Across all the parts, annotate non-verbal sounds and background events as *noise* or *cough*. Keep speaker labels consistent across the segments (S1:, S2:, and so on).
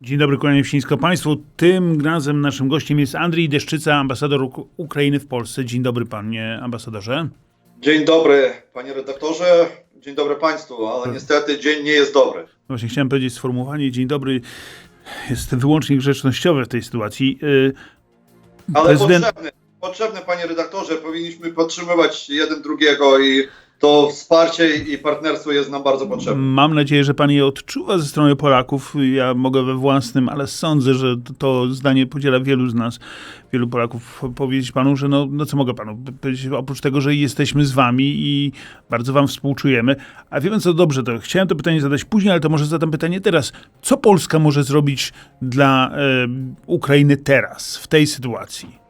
S1: Dzień dobry, kłaniam się Państwu. Tym razem naszym gościem jest Andrzej Deszczyca, ambasador Uk- Ukrainy w Polsce. Dzień dobry, panie ambasadorze.
S2: Dzień dobry, panie redaktorze. Dzień dobry państwu, ale niestety dzień nie jest dobry.
S1: Właśnie chciałem powiedzieć, sformułowanie dzień dobry jest wyłącznie grzecznościowe w tej sytuacji. Yy,
S2: Ale
S1: Prezydent-
S2: potrzebny, potrzebny, panie redaktorze, powinniśmy podtrzymywać jeden drugiego i to wsparcie i partnerstwo jest nam bardzo potrzebne.
S1: Mam nadzieję, że pan je odczuwa ze strony Polaków. Ja mogę we własnym, ale sądzę, że to, zdanie podziela wielu z nas, wielu Polaków. Powiedzieć panu, że no, no co mogę panu powiedzieć, oprócz tego, że jesteśmy z wami i bardzo wam współczujemy. A wie pan co, dobrze, to chciałem to pytanie zadać później, ale to może zadam pytanie teraz. Co Polska może zrobić dla e, Ukrainy teraz, w tej sytuacji?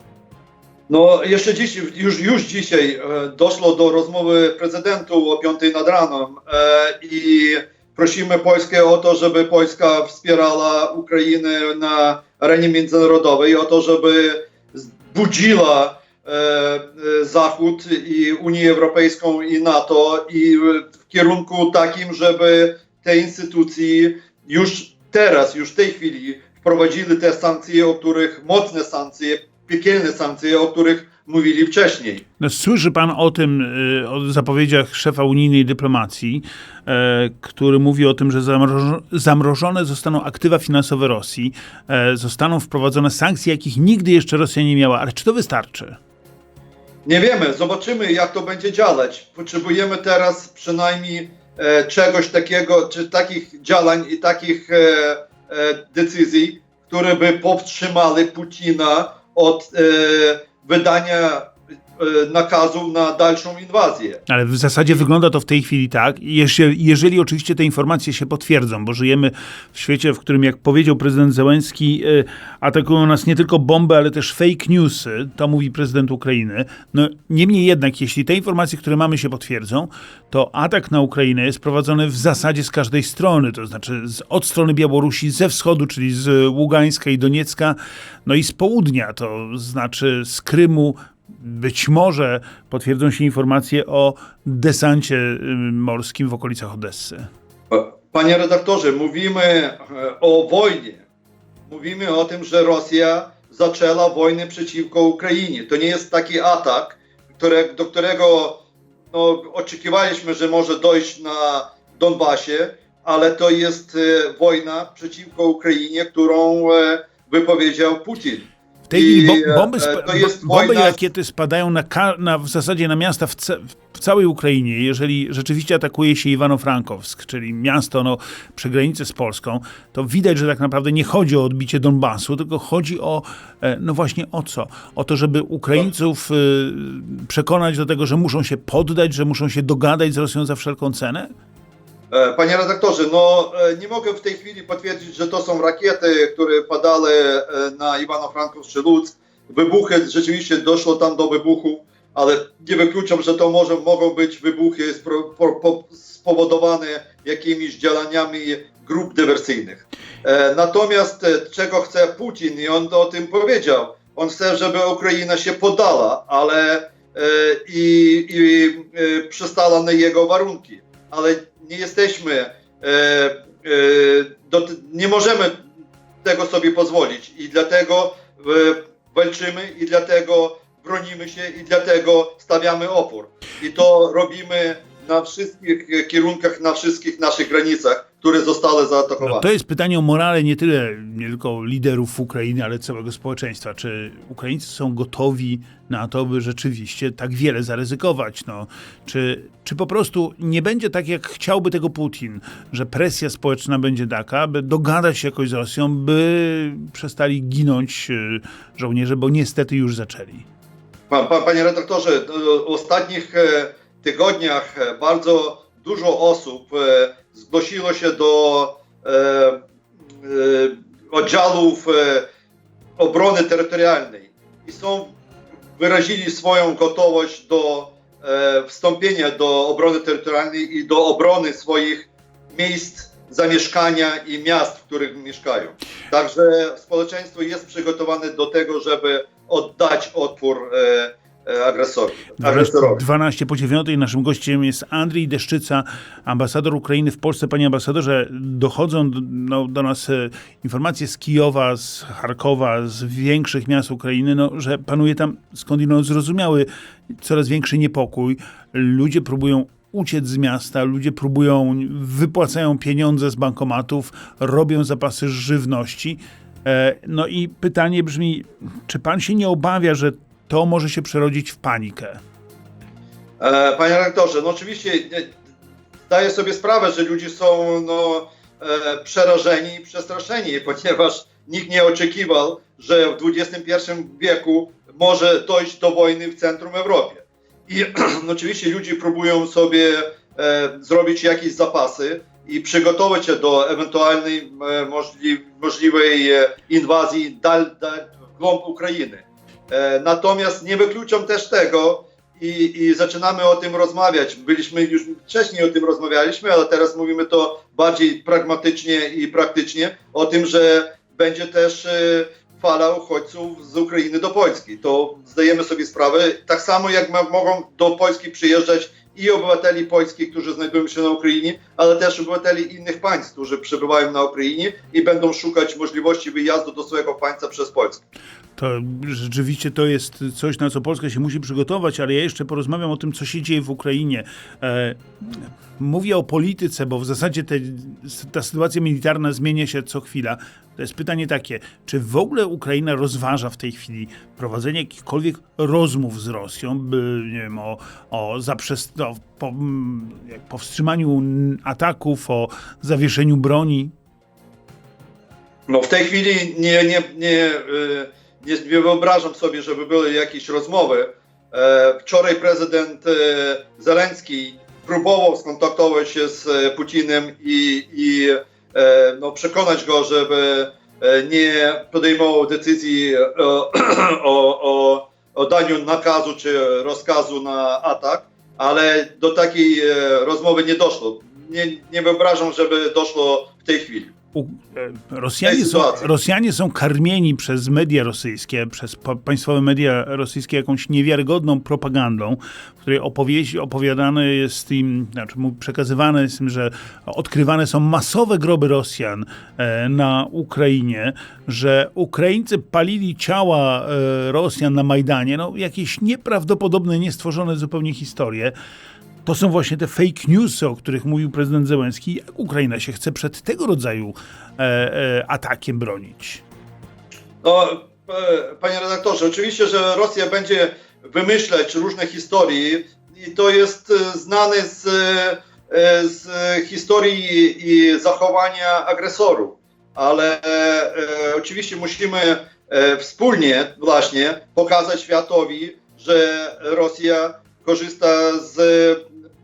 S2: No, jeszcze dziś, już, już dzisiaj e, doszło do rozmowy prezydentu o 5 nad ranem e, i prosimy Polskę o to, żeby Polska wspierała Ukrainę na arenie międzynarodowej, o to, żeby budziła e, Zachód i Unię Europejską i NATO i w kierunku takim, żeby te instytucje już teraz, już w tej chwili wprowadzili te sankcje, o których mocne sankcje, piekielne sankcje, o których mówili wcześniej.
S1: No, słyszy pan o tym, y, o zapowiedziach szefa unijnej dyplomacji, e, który mówi o tym, że zamrożo- zamrożone zostaną aktywa finansowe Rosji, e, zostaną wprowadzone sankcje, jakich nigdy jeszcze Rosja nie miała. Ale czy to wystarczy?
S2: Nie wiemy, zobaczymy jak to będzie działać. Potrzebujemy teraz przynajmniej e, czegoś takiego, czy takich działań i takich decyzji, które by powstrzymały Putina od e, wydania nakazu na dalszą inwazję.
S1: Ale w zasadzie wygląda to w tej chwili tak, jeżeli, jeżeli oczywiście te informacje się potwierdzą, bo żyjemy w świecie, w którym, jak powiedział prezydent Zełenski, e, atakują nas nie tylko bomby, ale też fake newsy, to mówi prezydent Ukrainy. No, niemniej jednak, jeśli te informacje, które mamy się potwierdzą, to atak na Ukrainę jest prowadzony w zasadzie z każdej strony, to znaczy z, od strony Białorusi, ze wschodu, czyli z Ługańska i Doniecka, no i z południa, to znaczy z Krymu, być może potwierdzą się informacje o desancie morskim w okolicach Odessy.
S2: Panie redaktorze, mówimy e, o wojnie. Mówimy o tym, że Rosja zaczęła wojnę przeciwko Ukrainie. To nie jest taki atak, które, do którego no, oczekiwaliśmy, że może dojść na Donbasie, ale to jest e, wojna przeciwko Ukrainie, którą e, wypowiedział Putin.
S1: W tej
S2: I,
S1: bomby,
S2: e,
S1: spa,
S2: to jest
S1: bomby i
S2: wojna-
S1: rakiety spadają na, na, w zasadzie na miasta w, w całej Ukrainie. Jeżeli rzeczywiście atakuje się Iwano-Frankowsk, czyli miasto no, przy granicy z Polską, to widać, że tak naprawdę nie chodzi o odbicie Donbasu, tylko chodzi o, e, no właśnie o co? O to, żeby Ukraińców y, przekonać do tego, że muszą się poddać, że muszą się dogadać z Rosją za wszelką cenę?
S2: E, Panie redaktorze, no e, nie mogę w tej chwili potwierdzić, że to są rakiety, które padały e, na Iwano-Frankowsk czy Lutsk. Wybuchy, rzeczywiście doszło tam do wybuchu, ale nie wykluczam, że to może, mogą być wybuchy spowodowane jakimiś działaniami grup dywersyjnych. Natomiast czego chce Putin i on o tym powiedział, on chce, żeby Ukraina się poddała, ale i, i przystała na jego warunki. Ale nie jesteśmy, e, e, do, nie możemy tego sobie pozwolić i dlatego e, walczymy i dlatego bronimy się i dlatego stawiamy opór. I to robimy na wszystkich kierunkach, na wszystkich naszych granicach, które zostały zaatakowane.
S1: No, to jest pytanie o morale nie tyle nie tylko liderów Ukrainy, ale całego społeczeństwa. Czy Ukraińcy są gotowi na to, by rzeczywiście tak wiele zaryzykować? No, czy, czy po prostu nie będzie tak, jak chciałby tego Putin, że presja społeczna będzie taka, by dogadać się jakoś z Rosją, by przestali ginąć y, żołnierze, bo niestety już zaczęli.
S2: Pa, pa, panie redaktorze, ostatnich e, tygodniach e, bardzo dużo osób e, zgłosiło się do e, oddziałów obrony terytorialnej i są wyrazili swoją gotowość do wstąpienia do obrony terytorialnej i do obrony swoich miejsc zamieszkania i miast, w których mieszkają. Także społeczeństwo jest przygotowane do tego, żeby oddać e, agresorowi. agresorowi.
S1: 12 po 9. Naszym gościem jest Andrzej Deszczyca, ambasador Ukrainy w Polsce. Panie ambasadorze, dochodzą do, no, do nas e, informacje z Kijowa, z Charkowa, z większych miast Ukrainy, no, że panuje tam skądinąd zrozumiały coraz większy niepokój. Ludzie próbują uciec z miasta, ludzie próbują, wypłacają pieniądze z bankomatów, robią zapasy żywności. E, No i pytanie brzmi, czy pan się nie obawia, że to może się przerodzić w panikę?
S2: E, Panie rektorze, no oczywiście zdaję sobie sprawę, że ludzie są no, e, przerażeni i przestraszeni, *laughs* ponieważ nikt nie oczekiwał, że w XXI wieku może dojść do wojny w centrum Europy. I *clears throat* no, oczywiście ludzie próbują sobie e, zrobić jakieś zapasy i przygotować się do ewentualnej możli, możliwej inwazji dal, dal, w głąb Ukrainy. E, natomiast nie wykluczam też tego, i, i zaczynamy o tym rozmawiać. Byliśmy już wcześniej o tym rozmawialiśmy, ale teraz mówimy to bardziej pragmatycznie i praktycznie o tym, że będzie też e, fala uchodźców z Ukrainy do Polski. To zdajemy sobie sprawę. Tak samo jak mogą do Polski przyjeżdżać i obywateli Polski, którzy znajdują się na Ukrainie, ale też obywateli innych państw, którzy przebywają na Ukrainie i będą szukać możliwości wyjazdu do swojego państwa przez Polskę.
S1: To rzeczywiście to jest coś, na co Polska się musi przygotować, ale ja jeszcze porozmawiam o tym, co się dzieje w Ukrainie. E, mówię o polityce, bo w zasadzie te, ta sytuacja militarna zmienia się co chwila. To jest pytanie takie, czy w ogóle Ukraina rozważa w tej chwili prowadzenie jakichkolwiek rozmów z Rosją, by, nie wiem, o, o zaprzest... No, po, mm, powstrzymaniu ataków, o zawieszeniu broni?
S2: No w tej chwili nie, nie, nie, y, nie, nie wyobrażam sobie, żeby były jakieś rozmowy. E, Wczoraj prezydent e, Zelenski próbował skontaktować się z e, Putinem i, i no, przekonać go, żeby nie podejmował decyzji o, *clears throat* o, o, o daniu nakazu czy rozkazu na atak, ale do takiej e, rozmowy nie doszło. Nie, nie wyobrażam, żeby doszło w tej chwili.
S1: E, Rosjanie, są. Rosjanie są karmieni przez media rosyjskie, przez pa, państwowe media rosyjskie jakąś niewiarygodną propagandą, w której opowieści, opowiadane jest im, znaczy przekazywane jest im, że odkrywane są masowe groby Rosjan e, na Ukrainie, że Ukraińcy palili ciała e, Rosjan na Majdanie, no jakieś nieprawdopodobne, niestworzone zupełnie historie. To są właśnie te fake newsy, o których mówił prezydent Zełenski. Jak Ukraina się chce przed tego rodzaju e, e, atakiem bronić?
S2: No, e, panie redaktorze, oczywiście, że Rosja będzie wymyślać różne historie i to jest e, znane z, e, z historii i zachowania agresorów, ale e, oczywiście musimy wspólnie właśnie pokazać światowi, że Rosja korzysta z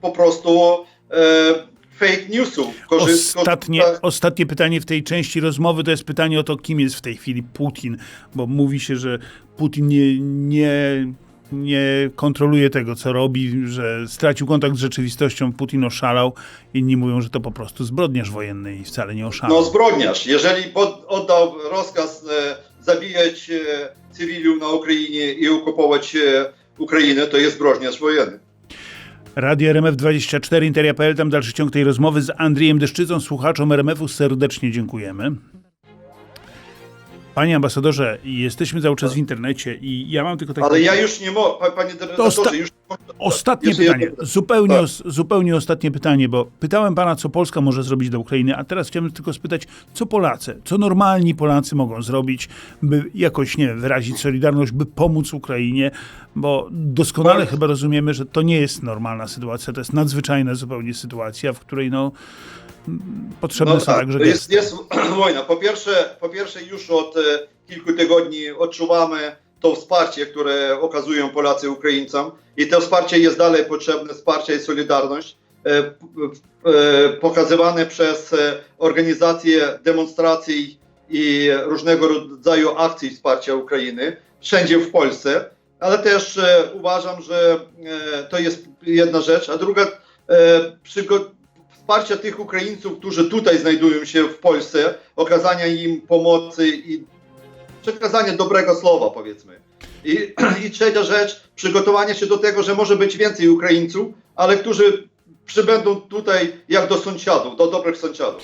S2: po prostu e, fake newsów. Korzysta-
S1: Ostatnie, ostatnie pytanie w tej części rozmowy to jest pytanie o to, kim jest w tej chwili Putin, bo mówi się, że Putin nie, nie, nie kontroluje tego, co robi, że stracił kontakt z rzeczywistością, Putin oszalał. Inni mówią, że to po prostu zbrodniarz wojenny i wcale nie oszalał.
S2: No zbrodniarz. Jeżeli pod, oddał rozkaz e, zabijać e, cywilów na Ukrainie i okupować e, Ukrainę, to jest zbrodniarz wojenny.
S1: Radio RMF24, Interia.pl, tam dalszy ciąg tej rozmowy z Andrzejem Deszczycą, słuchaczom RMF-u serdecznie dziękujemy. Panie ambasadorze, jesteśmy cały czas w internecie i ja mam tylko takie...
S2: Ale ja już nie mogę, panie dyrektorze, już
S1: Ostatnie pytanie,
S2: jedno pytanie.
S1: zupełnie,
S2: Tak.
S1: os, zupełnie ostatnie pytanie, bo pytałem pana, co Polska może zrobić dla Ukrainy, a teraz chciałbym tylko spytać, co Polacy, co normalni Polacy mogą zrobić, by jakoś, nie wiem, wyrazić solidarność, by pomóc Ukrainie, bo doskonale
S2: Tak.
S1: chyba rozumiemy, że to nie jest normalna sytuacja, to jest nadzwyczajna zupełnie sytuacja, w której no, potrzebne
S2: No
S1: są
S2: tak,
S1: także
S2: to jest,
S1: gesty.
S2: jest *clears throat* wojna. Po pierwsze, po pierwsze już od e, kilku tygodni odczuwamy to wsparcie, które okazują Polacy Ukraińcom i to wsparcie jest dalej potrzebne, wsparcie i solidarność e, e, pokazywane przez organizacje demonstracji i różnego rodzaju akcji wsparcia Ukrainy wszędzie w Polsce, ale też uważam, że to jest jedna rzecz, a druga przygo- wsparcia tych Ukraińców, którzy tutaj znajdują się w Polsce, okazania im pomocy i przekazania dobrego słowa, powiedzmy. I, *clears throat* I trzecia rzecz, przygotowanie się do tego, że może być więcej Ukraińców, ale którzy przybędą tutaj jak do sąsiadów, do dobrych sąsiadów.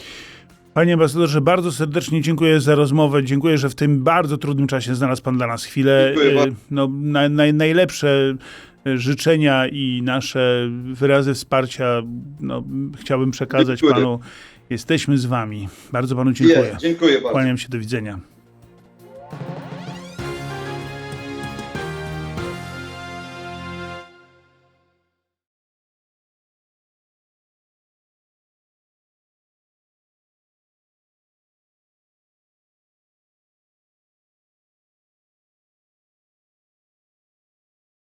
S1: Panie ambasadorze, bardzo serdecznie dziękuję za rozmowę. Dziękuję, że w tym bardzo trudnym czasie znalazł pan dla nas chwilę.
S2: Dziękuję bardzo.
S1: No, na, naj- najlepsze życzenia i nasze wyrazy wsparcia no, chciałbym przekazać
S2: Dziękuję.
S1: panu. Jesteśmy z wami. Bardzo panu dziękuję.
S2: Dziękuję bardzo.
S1: Kłaniam się, do widzenia.